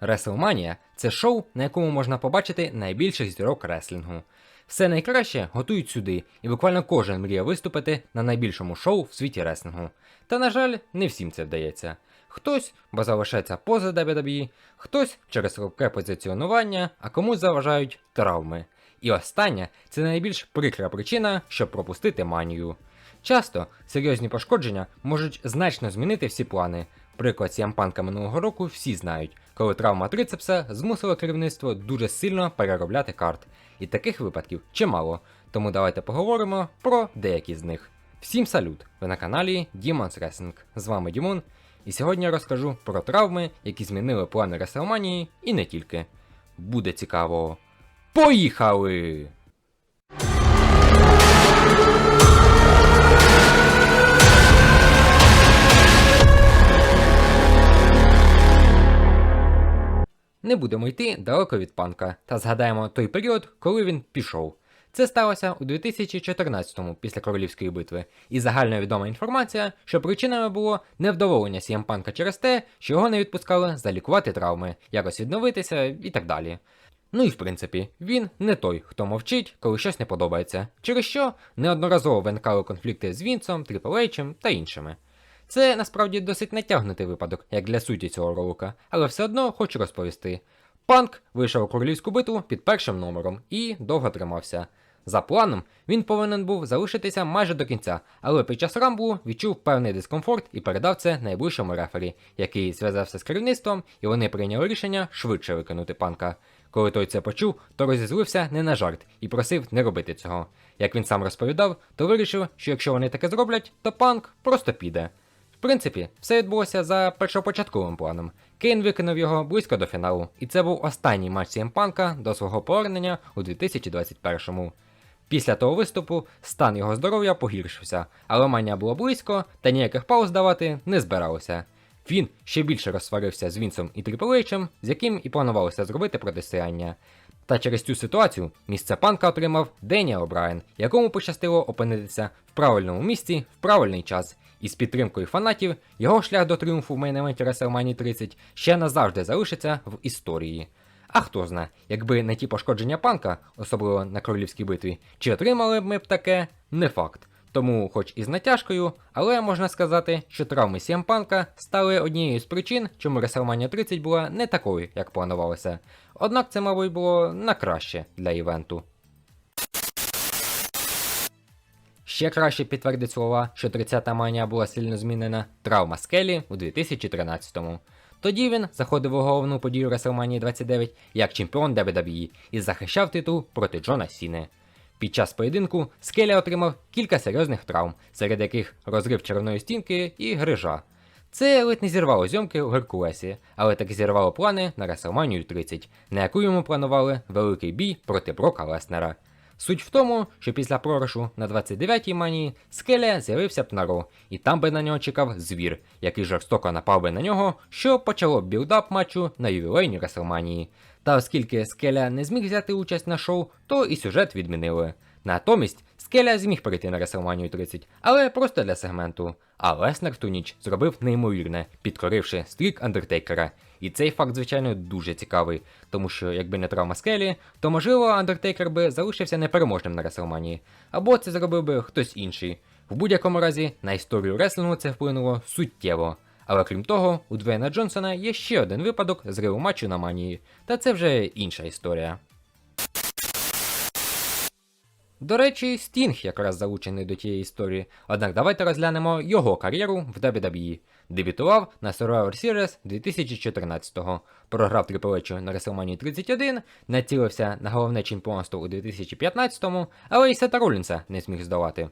WrestleMania – це шоу, на якому можна побачити найбільших зірок реслінгу. Все найкраще готують сюди, і буквально кожен мріє виступити на найбільшому шоу в світі реслінгу. Та, на жаль, не всім це вдається. Хтось, бо залишається поза WWE, хтось через слабке позиціонування, а комусь заважають травми. І остання це найбільш прикра причина, щоб пропустити манію. Часто серйозні пошкодження можуть значно змінити всі плани. Приклад Сіампанка минулого року всі знають, коли травма трицепса змусила керівництво дуже сильно переробляти карт. І таких випадків чимало, тому давайте поговоримо про деякі з них. Всім салют! Ви на каналі Demons Wrestling. З вами Дімон, і сьогодні я розкажу про травми, які змінили плани Реселманії і не тільки. Буде цікаво. Поїхали! Не будемо йти далеко від панка та згадаємо той період, коли він пішов. Це сталося у 2014-му після королівської битви, і загальновідома інформація, що причинами було невдоволення Сієм Панка через те, що його не відпускали залікувати травми, якось відновитися і так далі. Ну і в принципі, він не той, хто мовчить, коли щось не подобається, через що неодноразово виникали конфлікти з Вінцом, Трипл Ейчем та іншими. Це насправді досить натягнутий випадок, як для суті цього ролика, але все одно хочу розповісти. Панк вийшов у королівську битву під першим номером і довго тримався. За планом, він повинен був залишитися майже до кінця, але під час рамблу відчув певний дискомфорт і передав це найближчому рефері, який зв'язався з керівництвом, і вони прийняли рішення швидше викинути панка. Коли той це почув, то розізлився не на жарт і просив не робити цього. Як він сам розповідав, то вирішив, що якщо вони таке зроблять, то панк просто піде. В принципі, все відбулося за першопочатковим планом. Кейн викинув його близько до фіналу, і це був останній матч CM Панка до свого повернення у 2021-му. Після того виступу стан його здоров'я погіршився, але мання було близько та ніяких пауз давати не збиралося. Він ще більше розсварився з Вінсом і Трипл Ейчем, з яким і планувалося зробити протистояння. Та через цю ситуацію місце панка отримав Деніел О'Брайен, якому пощастило опинитися в правильному місці в правильний час. І з підтримкою фанатів його шлях до тріумфу в мейн-евенті WrestleMania 30 ще назавжди залишиться в історії. А хто знає, якби не ті пошкодження панка, особливо на королівській битві, чи отримали б ми б таке, не факт. Тому, хоч і з натяжкою, але можна сказати, що травми CM панка стали однією з причин, чому WrestleMania 30 була не такою, як планувалося. Однак це, мабуть, було на краще для івенту. Ще краще підтвердить слова, що 30-та манія була сильно змінена травма Скелі у 2013-му. Тоді він заходив у головну подію WrestleMania 29 як чемпіон WWE і захищав титул проти Джона Сіни. Під час поєдинку Скеля отримав кілька серйозних травм, серед яких розрив червоної стінки і грижа. Це ледь не зірвало зйомки у Геркулесі, але таки зірвало плани на WrestleMania 30, на яку йому планували великий бій проти Брока Леснера. Суть в тому, що після програшу на 29-й манії Скеля з'явився б на Ро, і там би на нього чекав звір, який жорстоко напав би на нього, що почало білдап матчу на ювілейній Реселманії. Та оскільки Скеля не зміг взяти участь на шоу, то і сюжет відмінили. Натомість Скеля зміг прийти на WrestleMania 30, але просто для сегменту. А Леснер в ту ніч зробив неймовірне, підкоривши стрік Андертейкера. І цей факт, звичайно, дуже цікавий, тому що якби не травма Скелі, то можливо Андертейкер би залишився непереможним на WrestleMania, або це зробив би хтось інший. В будь-якому разі на історію реслінгу це вплинуло суттєво. Але крім того, у Двейна Джонсона є ще один випадок зриву матчу на манії, та це вже інша історія. До речі, Стінг якраз залучений до тієї історії, однак давайте розглянемо його кар'єру в WWE. Дебютував на Survivor Series 2014-го, програв H на WrestleMania 31, націлився на головне чемпіонство у 2015-му, але і Сета Ролінса не зміг здолати.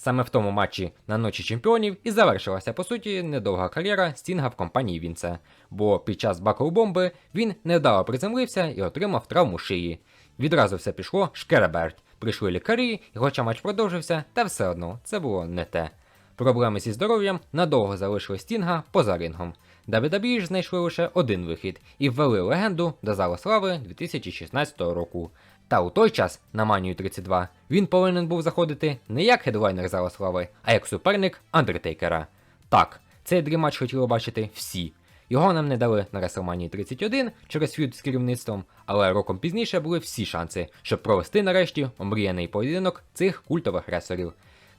Саме в тому матчі на ночі чемпіонів і завершилася по суті недовга кар'єра Стінга в компанії Вінса, бо під час бакл бомби він невдало приземлився і отримав травму шиї. Відразу все пішло шкереберть. Прийшли лікарі, і хоча матч продовжився, та все одно це було не те. Проблеми зі здоров'ям надовго залишили Стінга поза рингом. WWE ж знайшли лише один вихід і ввели легенду до Зали Слави 2016 року. Та у той час, на Манію 32, він повинен був заходити не як хедлайнер Зала Слави, а як суперник Андертейкера. Так, цей дріматч хотіли бачити всі. Його нам не дали на WrestleMania 31 через ф'юд з керівництвом, але роком пізніше були всі шанси, щоб провести нарешті омріяний поєдинок цих культових реслерів.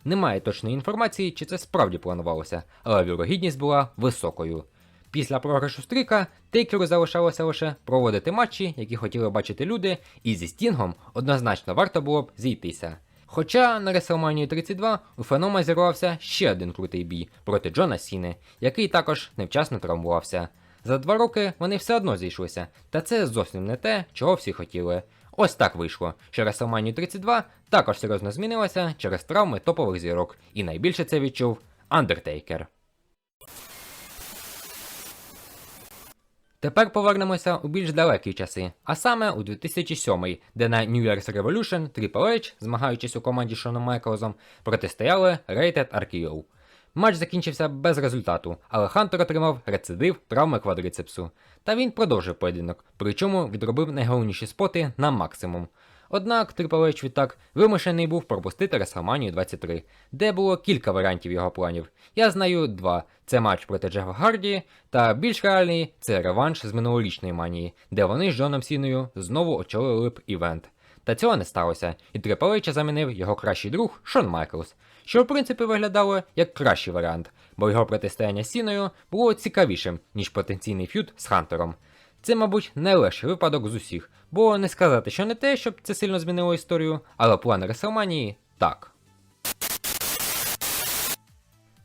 Немає точної інформації, чи це справді планувалося, але вірогідність була високою. Після програшу стріка Тейкеру залишалося лише проводити матчі, які хотіли бачити люди, і зі Стінгом однозначно варто було б зійтися. Хоча на WrestleMania 32 у Фенома зірвався ще один крутий бій проти Джона Сіни, який також невчасно травмувався. За два роки вони все одно зійшлися, та це зовсім не те, чого всі хотіли. Ось так вийшло, що WrestleMania 32 також серйозно змінилася через травми топових зірок, і найбільше це відчув Андертейкер. Тепер повернемося у більш далекі часи, а саме у 2007, де на New Year's Revolution Triple H, змагаючись у команді Шоном Майклзом, протистояли Rated RKO. Матч закінчився без результату, але Хантер отримав рецидив травми квадрицепсу. Та він продовжив поєдинок, причому відробив найголовніші споти на максимум. Однак H відтак вимушений був пропустити WrestleMania 23, де було кілька варіантів його планів. Я знаю два: це матч проти Джефа Гарді, та більш реальний це реванш з минулорічної манії, де вони з Джоном Сіною знову очолили б івент. Та цього не сталося, і H замінив його кращий друг Шон Майклс, що в принципі виглядало як кращий варіант, бо його протистояння з Сіною було цікавішим, ніж потенційний ф'юд з Хантером. Це, мабуть, найлегший випадок з усіх, бо не сказати, що не те, щоб це сильно змінило історію, але план Реселманії так.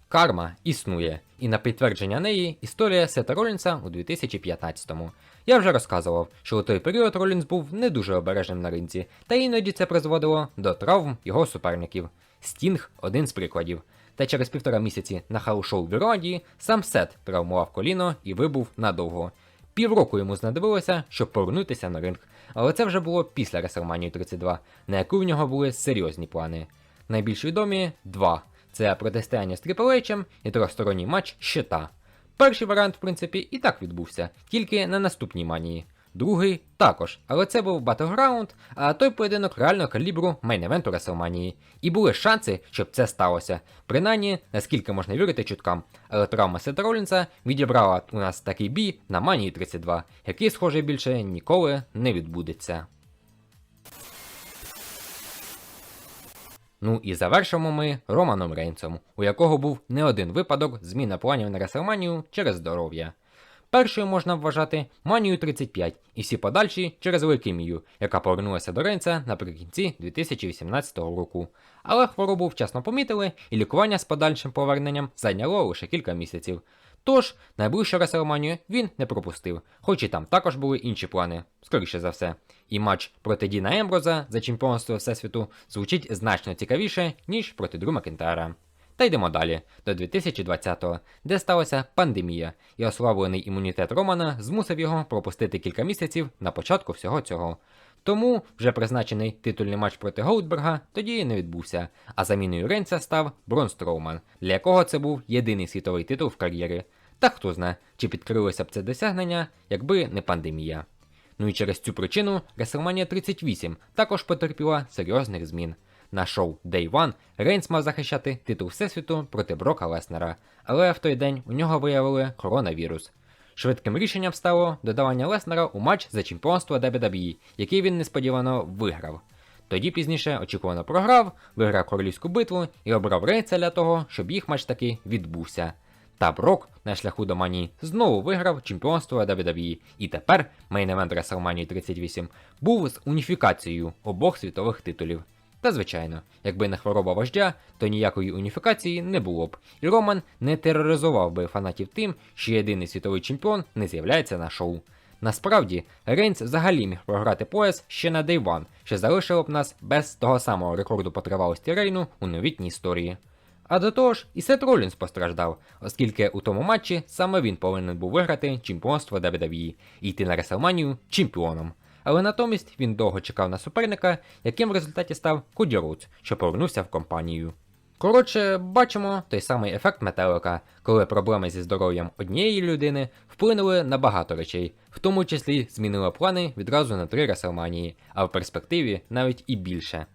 Карма існує, і на підтвердження неї історія Сета Ролінса у 2015-му. Я вже розказував, що у той період Ролінс був не дуже обережним на ринці, та іноді це призводило до травм його суперників. Стінг один з прикладів. Та через півтора місяці на хаус-шоу в Ірландії сам Сет травмував коліно і вибув надовго. Півроку йому знадобилося, щоб повернутися на ринг, але це вже було після WrestleMania 32, на яку в нього були серйозні плани. Найбільш відомі два: це протистояння з Triple і трьохсторонній матч щита. Перший варіант, в принципі, і так відбувся, тільки на наступній манії. Другий також, але це був Battleground, а той поєдинок реального калібру мейн-евенту WrestleMania. І були шанси, щоб це сталося. Принаймні, наскільки можна вірити чуткам. Але травма Сета Ролінса відібрала у нас такий бій на Манії 32, який, схоже, більше ніколи не відбудеться. Ну і завершимо ми Романом Рейнсом, у якого був не один випадок зміна планів на Реселманію через здоров'я. Першою можна вважати Манію 35 і всі подальші через лейкемію, яка повернулася до Рейнса наприкінці 2018 року. Але хворобу вчасно помітили, і лікування з подальшим поверненням зайняло лише кілька місяців. Тож, найближчу Реселманію він не пропустив, хоч і там також були інші плани, скоріше за все. І матч проти Діна Емброза за чемпіонство Всесвіту звучить значно цікавіше, ніж проти Дру Макентара. Та йдемо далі, до 2020-го, де сталася пандемія, і ослаблений імунітет Романа змусив його пропустити кілька місяців на початку всього цього. Тому вже призначений титульний матч проти Голдберга тоді і не відбувся, а заміною Рейнса став Брон Строуман, для якого це був єдиний світовий титул в кар'єрі. Та хто знає, чи підкрилося б це досягнення, якби не пандемія. Ну і через цю причину WrestleMania 38 також потерпіла серйозних змін. На шоу Day One Рейнс мав захищати титул Всесвіту проти Брока Леснера, але в той день у нього виявили коронавірус. Швидким рішенням стало додавання Леснера у матч за чемпіонство WWE, який він несподівано виграв. Тоді пізніше очікувано програв, виграв королівську битву і обрав Рейнса для того, щоб їх матч таки відбувся. Та Брок на шляху до Манії знову виграв чемпіонство WWE, і тепер мейн-евент WrestleMania 38 був з уніфікацією обох світових титулів. Та звичайно, якби не хвороба вождя, то ніякої уніфікації не було б, і Роман не тероризував би фанатів тим, що єдиний світовий чемпіон не з'являється на шоу. Насправді, Рейнс взагалі міг програти пояс ще на Day One, що залишило б нас без того самого рекорду по тривалості Рейну у новітній історії. А до того ж, і Сет Ролінс постраждав, оскільки у тому матчі саме він повинен був виграти чемпіонство WWE і йти на Реселманію чемпіоном. Але натомість він довго чекав на суперника, яким в результаті став Коді Роудс, що повернувся в компанію. Коротше, бачимо той самий ефект метелика, коли проблеми зі здоров'ям однієї людини вплинули на багато речей, в тому числі змінили плани відразу на три Реселманії, а в перспективі навіть і більше.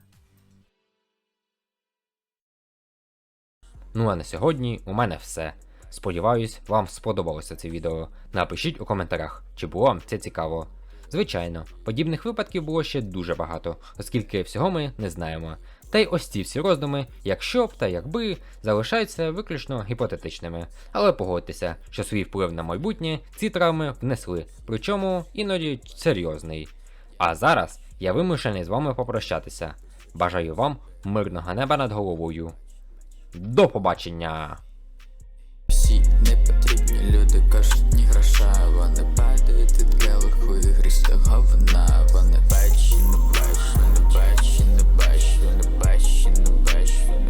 Ну а на сьогодні у мене все. Сподіваюсь, вам сподобалося це відео. Напишіть у коментарях, чи було вам це цікаво. Звичайно, подібних випадків було ще дуже багато, оскільки всього ми не знаємо. Та й ось ці всі роздуми, якщо б та якби, залишаються виключно гіпотетичними. Але погодьтеся, що свій вплив на майбутнє ці травми внесли, причому іноді серйозний. А зараз я вимушений з вами попрощатися. Бажаю вам мирного неба над головою. До побачення! люди кажуть, ні гроша, вони падають від келиху і гріста говна, вони бачу, не бачу, не бачу, не бачу, не бачу, не бачу.